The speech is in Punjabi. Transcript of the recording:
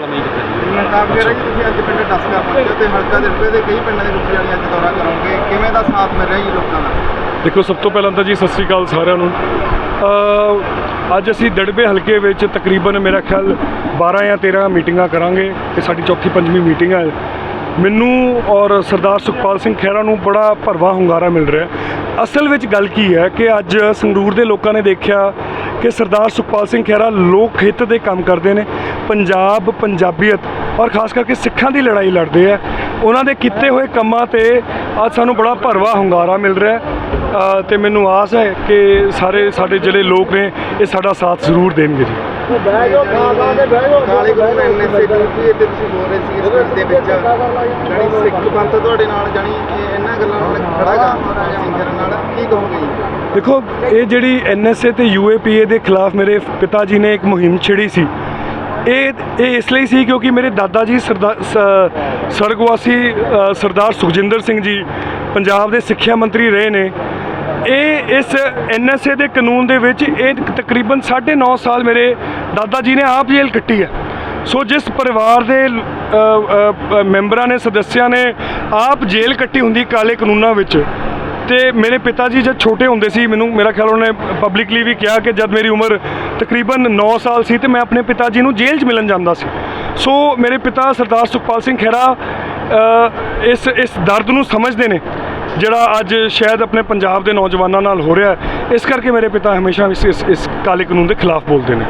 ਤਾਂ ਫਿਰ ਜੀ ਤੁਸੀਂ ਅੱਜ ਪਿੰਡ ਡਸਕਾ ਪਹੁੰਚੇ ਤੇ ਹਲਕਾ ਦਿਲਪੇ ਦੇ ਕਈ ਪਿੰਡਾਂ ਦੇ ਵਿੱਚ ਵਾਲੀ ਅੱਜ ਦੌਰਾ ਕਰੋਗੇ। ਕਿਵੇਂ ਦਾ ਸਾਥ ਮਿਲ ਰਿਹਾ ਜੀ ਲੋਕਾਂ ਦਾ? ਦੇਖੋ ਸਭ ਤੋਂ ਪਹਿਲਾਂ ਤਾਂ ਜੀ ਸਤਿ ਸ੍ਰੀ ਅਕਾਲ ਸਾਰਿਆਂ ਨੂੰ। ਅ, ਅੱਜ ਅਸੀਂ ਦੜਬੇ ਹਲਕੇ ਵਿੱਚ ਤਕਰੀਬਨ ਮੇਰਾ ਖਿਆਲ 12 ਜਾਂ 13 ਮੀਟਿੰਗਾਂ ਕਰਾਂਗੇ ਤੇ ਸਾਡੀ ਚੌਥੀ ਪੰਜਵੀਂ ਮੀਟਿੰਗ ਹੈ। ਮੈਨੂੰ ਔਰ ਸਰਦਾਰ ਸੁਖਪਾਲ ਸਿੰਘ ਖਹਿਰਾ ਨੂੰ ਬੜਾ ਭਰਵਾ ਹੁੰਗਾਰਾ ਮਿਲ ਰਿਹਾ ਹੈ। ਅਸਲ ਵਿੱਚ ਗੱਲ ਕੀ ਹੈ ਕਿ ਅੱਜ ਸੰਗਰੂਰ ਦੇ ਲੋਕਾਂ ਨੇ ਦੇਖਿਆ ਕਿ ਸਰਦਾਰ ਸੁਖਪਾਲ ਸਿੰਘ ਖਹਿਰਾ ਲੋਕ ਹਿੱਤ ਦੇ ਕੰਮ ਕਰਦੇ ਨੇ। ਪੰਜਾਬ ਪੰਜਾਬੀਅਤ ਔਰ ਖਾਸ ਕਰਕੇ ਸਿੱਖਾਂ ਦੀ ਲੜਾਈ ਲੜਦੇ ਆ। ਉਹਨਾਂ ਦੇ ਕੀਤੇ ਹੋਏ ਕੰਮਾਂ ਤੇ ਅੱਜ ਸਾਨੂੰ ਬੜਾ ਭਰਵਾ ਹੁੰਗਾਰਾ ਮਿਲ ਰਿਹਾ ਹੈ। ਤੇ ਮੈਨੂੰ ਆਸ ਹੈ ਕਿ ਸਾਰੇ ਸਾਡੇ ਜਿਹੜੇ ਲੋਕ ਨੇ ਇਹ ਸਾਡਾ ਸਾਥ ਜ਼ਰੂਰ ਦੇਣਗੇ ਜੀ। ਕਾਲੇ ਗੁਰੂ ਐਨਐਸਏ ਡਿਊਟੀ ਤੇ ਤੁਸੀਂ ਬੋਲ ਰਹੇ ਸੀ ਇਸ ਦੇ ਵਿੱਚ ਜਾਨੀ ਸਿੱਖ ਪੰਥ ਤੁਹਾਡੇ ਨਾਲ ਜਾਨੀ ਇਹ ਇਹਨਾਂ ਗੱਲਾਂ ਨਾਲ ਖੜਾਗਾ ਸਿੰਘ ਖਹਿਰਾ ਨਾਲ ਕੀ ਕਹੋਗੇ ਜੀ? ਦੇਖੋ ਇਹ ਜਿਹੜੀ ਐਨਐਸਏ ਤੇ ਯੂਏਪੀਏ ਦੇ ਖਿਲਾਫ ਮੇਰੇ ਪਿਤਾ ਜੀ ਨੇ ਇੱਕ ਮੁਹਿੰਮ ਛੇੜੀ ਸੀ। ਇਹ ਇਹ ਇਸ ਲਈ ਸੀ ਕਿਉਂਕਿ ਮੇਰੇ ਦਾਦਾ ਜੀ ਸਰਦਾਰ ਸ- ਸਰਗਵਾਸੀ ਸਰਦਾਰ ਸੁਖਜਿੰਦਰ ਸਿੰਘ ਜੀ ਪੰਜਾਬ ਦੇ ਸਿੱਖਿਆ ਮੰਤਰੀ ਰਹੇ ਨੇ। ਇਹ ਇਸ ਐਨਐਸਏ ਦੇ ਕਾਨੂੰਨ ਦੇ ਵਿੱਚ ਇਹ ਤਕਰੀਬਨ 9.5 ਸਾਲ ਮੇਰੇ ਦਾਦਾ ਜੀ ਨੇ ਆਪ ਜੇਲ੍ਹ ਕੱਟੀ ਹੈ। ਸੋ ਜਿਸ ਪਰਿਵਾਰ ਦੇ ਮੈਂਬਰਾਂ ਨੇ, ਸਦੱਸਿਆਂ ਨੇ ਆਪ ਜੇਲ੍ਹ ਕੱਟੀ ਹੁੰਦੀ ਕਾਲੇ ਕਾਨੂੰਨਾਂ ਵਿੱਚ। ਤੇ ਮੇਰੇ ਪਿਤਾ ਜੀ ਜਦ ਛੋਟੇ ਹੁੰਦੇ ਸੀ, ਮੈਨੂੰ ਮੇਰਾ ਖਿਆਲ ਉਹਨੇ ਪਬਲਿਕਲੀ ਵੀ ਕਿਹਾ ਕਿ ਜਦ ਮੇਰੀ ਉਮਰ ਤਕਰੀਬਨ 9 ਸਾਲ ਸੀ ਤੇ ਮੈਂ ਆਪਣੇ ਪਿਤਾ ਜੀ ਨੂੰ ਜੇਲ੍ਹ 'ਚ ਮਿਲਣ ਜਾਂਦਾ ਸੀ। ਸੋ ਮੇਰੇ ਪਿਤਾ ਸਰਦਾਰ ਸੁਖਪਾਲ ਸਿੰਘ ਖਹਿਰਾ ਇਸ ਇਸ ਦਰਦ ਨੂੰ ਸਮਝਦੇ ਨੇ, ਜਿਹੜਾ ਅੱਜ ਸ਼ਾਇਦ ਆਪਣੇ ਪੰਜਾਬ ਦੇ ਨੌਜਵਾਨਾਂ ਨਾਲ ਹੋ ਰਿਹਾ ਇਸ ਕਰਕੇ ਮੇਰੇ ਪਿਤਾ ਹਮੇਸ਼ਾ ਇਸ ਇਸ ਇਸ ਕਾਲੇ ਕਾਨੂੰਨ ਦੇ ਖਿਲਾਫ ਬੋਲਦੇ ਨੇ।